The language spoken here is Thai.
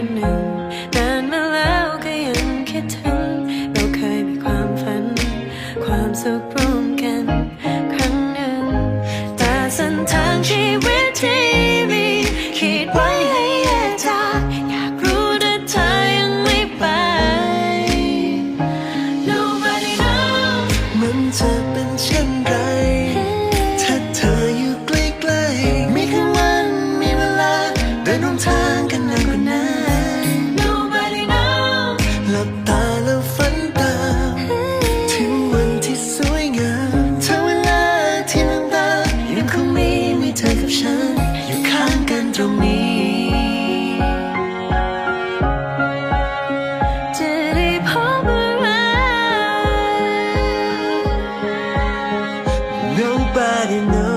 คืนหนึ่งนานมาแล้วก็ยังคิดถึง เราเคยมีความฝัน ความสุขร่วมกัน ครั้งหนึ่งแต่เส้นทางชีวิตที่มีคิดไว้ให้แยกจากอยากรู้แต่เธอยังไม่ไป Nobody knows มันจะเป็นเช่นไร แล้ฝันตามถึงวันที่สวยงามถ้าเวลาที่น้ำตายังคงมีมีเธอกับฉัน อยู่ข้างกันตรงนี้ จะได้พบอะไ Nobody knows